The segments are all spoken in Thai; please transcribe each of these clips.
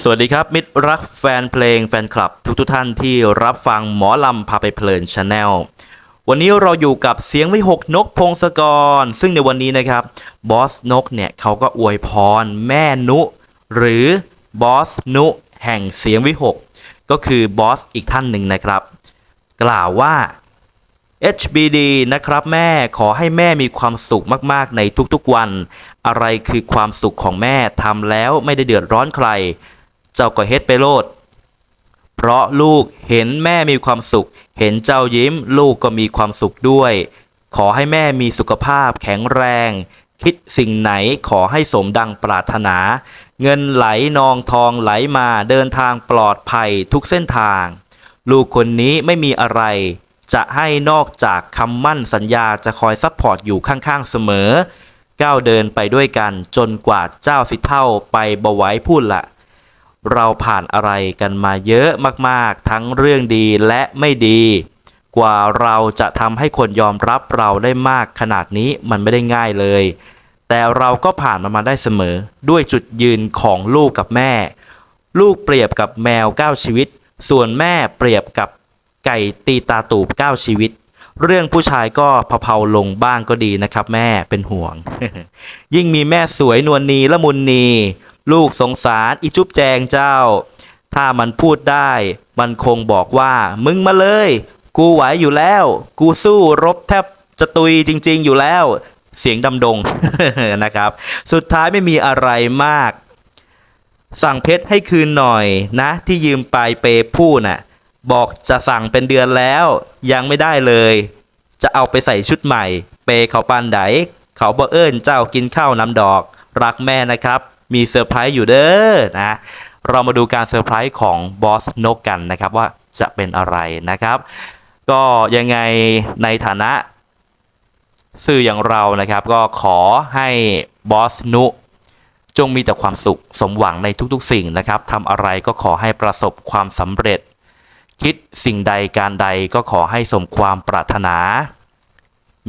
สวัสดีครับ มิตรรักแฟนเพลงแฟนคลับ ทุกทุกท่านที่รับฟังหมอลำพาไปเพลินชาแนลวันนี้เราอยู่กับเสียงวิหกนกพงศกร ซึ่งในวันนี้นะครับบอสนกเนี่ยเขาก็อวยพรแม่นุ หรือบอสนุแห่งเสียงวิหก ก็คือบอสอีกท่านหนึ่งนะครับ กล่าวว่า HBD นะครับแม่ขอให้แม่มีความสุขมากๆในทุกๆวัน อะไรคือความสุขของแม่ทำแล้วไม่ได้เดือดร้อนใคร เจ้าก็เฮ็ดไปโลด เพราะลูกเห็นแม่มีความสุข เห็นเจ้ายิ้ม ลูกก็มีความสุขด้วย ขอให้แม่มีสุขภาพแข็งแรง คิดสิ่งไหนขอให้สมดังปรารถนา เงินไหลนองทองไหลมาเดินทางปลอดภัยทุกเส้นทาง ลูกคนนี้ไม่มีอะไร จะให้นอกจากคำมั่นสัญญาจะคอยซัพพอร์ตอยู่ข้างๆเสมอก้าวเดินไปด้วยกันจนกว่าเจ้าสิเท่าไปบไหวพูดละ เราผ่านอะไรกันมาเยอะมากๆ ทั้งเรื่องดีและไม่ดี กว่าเราจะทำให้คนยอมรับเราได้มากขนาดนี้มันไม่ได้ง่ายเลย แต่เราก็ผ่านมันมาได้เสมอด้วยจุดยืนของลูกกับแม่ ลูกเปรียบกับแมว 9 ชีวิต ส่วนแม่เปรียบกับไก่ตีตาตูบ 9 ชีวิต เรื่องผู้ชายก็เผาๆลงบ้างก็ดีนะครับ แม่เป็นห่วง ยิ่งมีแม่สวยนวลนีละมุนนี ลูกสงสารอีจุ๊บแจงเจ้า ถ้ามันพูดได้ มันคงบอกว่า มึงมาเลย กูไหวอยู่แล้ว กูสู้รบแทบจะตุยจริง ๆ อยู่แล้ว เสียงดำดงนะครับ สุดท้ายไม่มีอะไรมาก สั่งเพชรให้คืนหน่อยนะ ที่ยืมไปเปผู้น่ะ บอกจะสั่งเป็นเดือนแล้ว ยังไม่ได้เลย จะเอาไปใส่ชุดใหม่ เปเขาปานไดเขาบอเอิญเจ้ากินข้าวน้ำดอก รักแม่นะครับ มีเซอร์ไพรส์อยู่เด้อนะ เรามาดูการเซอร์ไพรส์ของบอสนกกันนะครับว่าจะเป็นอะไรนะครับ ก็ยังไงในฐานะ สื่ออย่างเรานะครับก็ขอให้บอสนุจงมีแต่ความสุขสมหวังในทุกๆสิ่งนะครับทำอะไรก็ขอให้ประสบความสำเร็จ คิดสิ่งใดการใดก็ขอให้สมความปรารถนา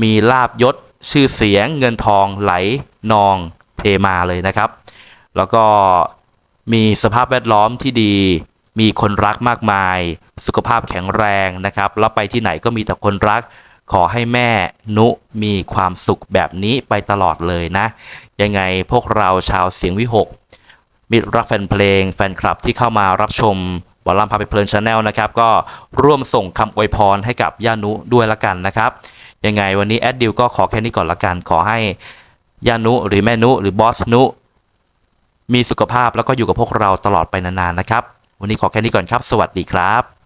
มีลาบยศชื่อเสียงเงินทองไหลนองเทมาเลยนะครับ แล้วก็มีสภาพแวดล้อมที่ดี มีคนรักมากมาย สุขภาพแข็งแรงนะครับ แล้วไปที่ไหนก็มีแต่คนรัก ขอให้แม่นุมีความสุขแบบนี้ไปตลอดเลยนะ ยังไงพวกเราชาวเสียงวิหก มิตรรักแฟนเพลง แฟนคลับที่เข้ามารับชมบอลลัมพาไปเพลินชาแนลนะครับ ก็ร่วมส่งคำอวยพรให้กับย่านุด้วยละกันนะครับ ยังไงวันนี้แอดดิวก็ขอแค่นี้ก่อนละกัน ขอให้ย่านุหรือแม่นุหรือบอสนุ มีสุขภาพแล้วก็อยู่กับพวกเราตลอดไปนานๆนะครับ วันนี้ขอแค่นี้ก่อนครับ สวัสดีครับ